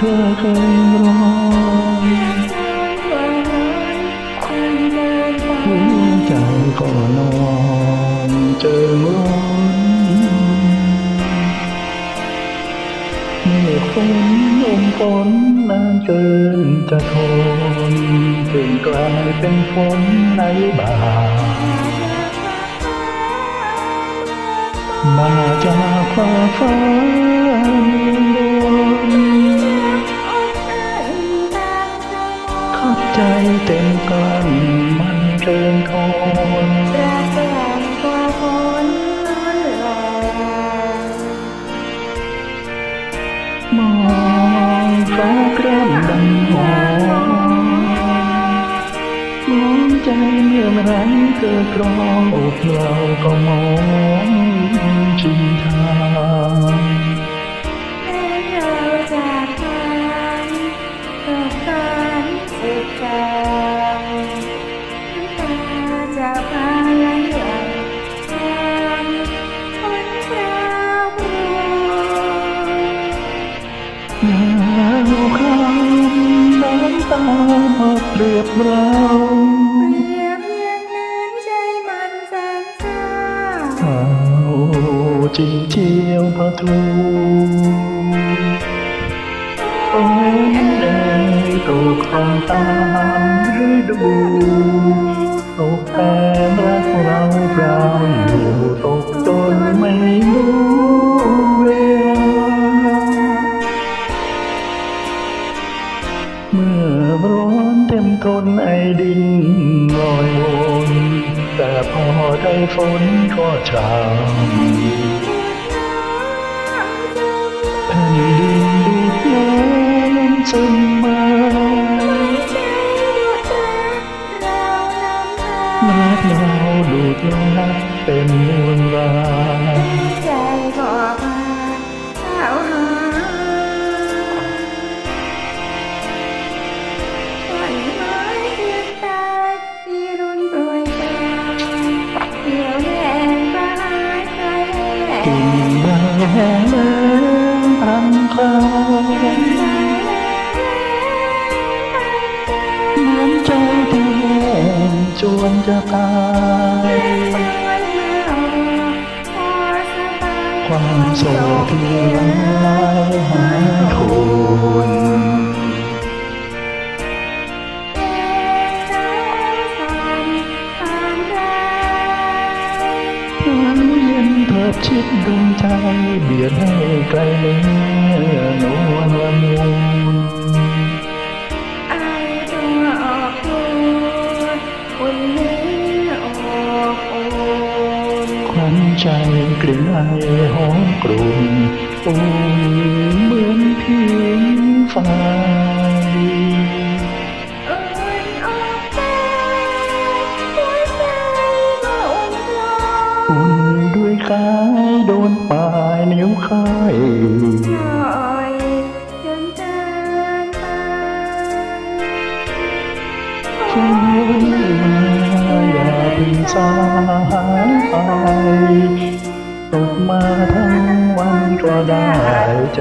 เธอเคยรอหัวใจก็นอนเจอร้อนเมฆฝนลมฝนนานเกินจะทนถึงกลายเป็นฝนในบ่ามาจากฟ้าฟ้า เต็มกันมันเกินทน มองฟ้ากระดำหอมมองใจเมื่อไรเกิดกรองอกเราก็มองชินทางห เบียดเราเปรียบเราเอาจริงเจียวพะทูโอ้ยแดงตกตามตา เมื่อร้อนเต็มทนไอดินลอยวนแต่พอได้ฝนก็ชามแผ่นดินดูดน้ำซึมมาน้ำหนาวดูดน้ำเป็นมวลรา ดาวแห้งแล้งพันคายเหมือนใจที่แห้งจวนจะตาย ความโศกที่ลังลายหายทุน บชิดดวงใจเบียดให้ไกลเนื้อนวลละมุนควันใจกลิ่นไอหอมกลุ่นอุ่นายนิ้วค่ายช่วยมาอย่าเพิ่งสายไปตกมาทั้งวันก็ได้ใจ